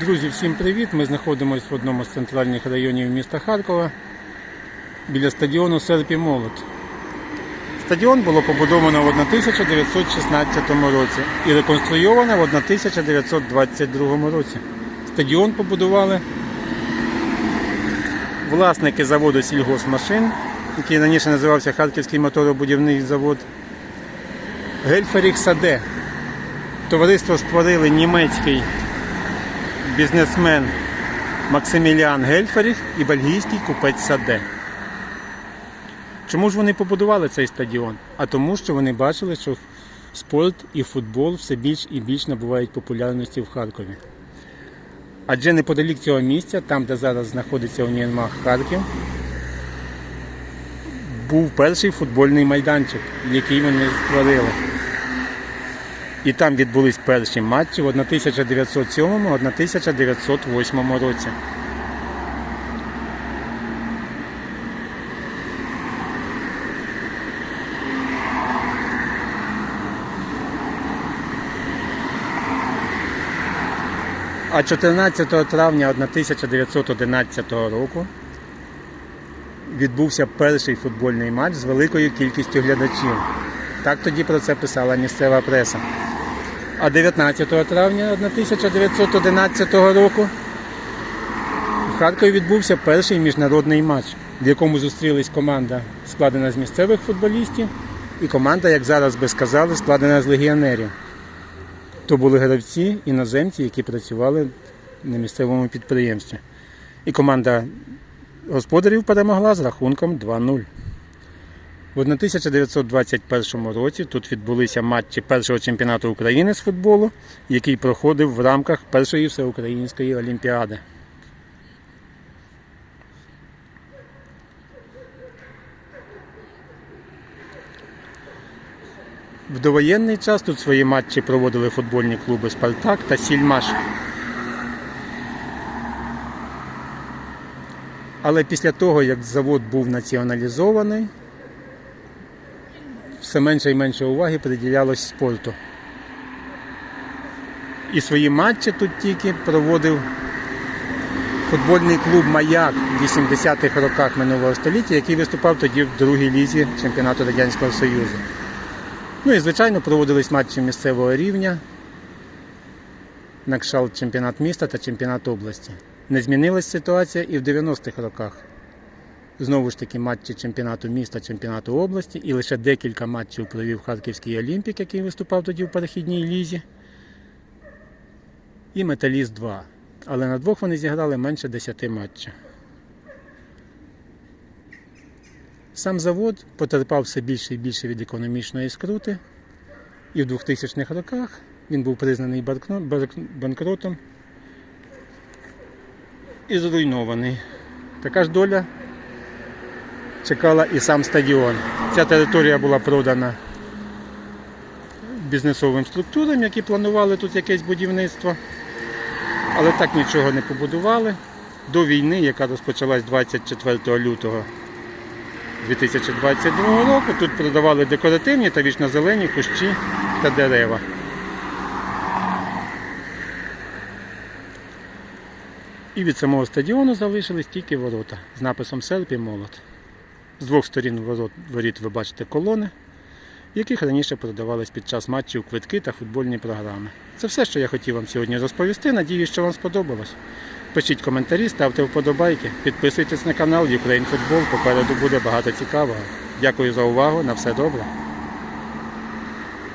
Друзі, всім привіт! Ми знаходимося в одному з центральних районів міста Харкова біля стадіону Серпі Молот. Стадіон було побудовано в 1916 році і реконструйовано в 1922 році. Стадіон побудували власники заводу сільгосмашин, який раніше називався Харківський моторобудівний завод. Гельферік Саде. Товариство створили німецький бізнесмен Максиміліан Гельферіх і бельгійський купець Саде. Чому ж вони побудували цей стадіон? А тому, що вони бачили, що спорт і футбол все більш і більш набувають популярності в Харкові. Адже неподалік цього місця, там де зараз знаходиться Універмаг Харків, був перший футбольний майданчик, який вони створили. І там відбулись перші матчі в 1907-1908 році. А 14 травня 1911 року відбувся перший футбольний матч з великою кількістю глядачів. Так тоді про це писала місцева преса. А 19 травня 1911 року в Харкові відбувся перший міжнародний матч, в якому зустрілись команда, складена з місцевих футболістів, і команда, як зараз би сказали, складена з легіонерів. То були гравці, іноземці, які працювали на місцевому підприємстві. І команда господарів перемогла з рахунком 2-0. В 1921 році тут відбулися матчі першого чемпіонату України з футболу, який проходив в рамках першої всеукраїнської олімпіади. В довоєнний час тут свої матчі проводили футбольні клуби Спартак та Сільмаш. Але після того, як завод був націоналізований, все менше і менше уваги приділялось спорту. І свої матчі тут тільки проводив футбольний клуб Маяк в 80-х роках минулого століття, який виступав тоді в другій лізі чемпіонату Радянського Союзу. Ну і, звичайно, проводились матчі місцевого рівня на кшалт чемпіонат міста та чемпіонат області. Не змінилась ситуація і в 90-х роках. Знову ж таки, матчі чемпіонату міста, чемпіонату області, і лише декілька матчів провів Харківський Олімпік, який виступав тоді в перехідній лізі. І Металіст 2. Але на двох вони зіграли менше 10 матчів. Сам завод потерпав все більше і більше від економічної скрути. І в 2000-х роках він був признаний банкротом і зруйнований. Така ж доля чекала і сам стадіон. Ця територія була продана бізнесовим структурам, які планували тут якесь будівництво, але так нічого не побудували. До війни, яка розпочалась 24 лютого 2022 року, тут продавали декоративні та вічнозелені кущі та дерева. І від самого стадіону залишились тільки ворота з написом Серп і молот. З двох сторін воріт ви бачите колони, яких раніше продавались під час матчів квитки та футбольні програми. Це все, що я хотів вам сьогодні розповісти. Надіюсь, що вам сподобалось. Пишіть коментарі, ставте вподобайки, підписуйтесь на канал Ukraine Football. Попереду буде багато цікавого. Дякую за увагу. На все добре.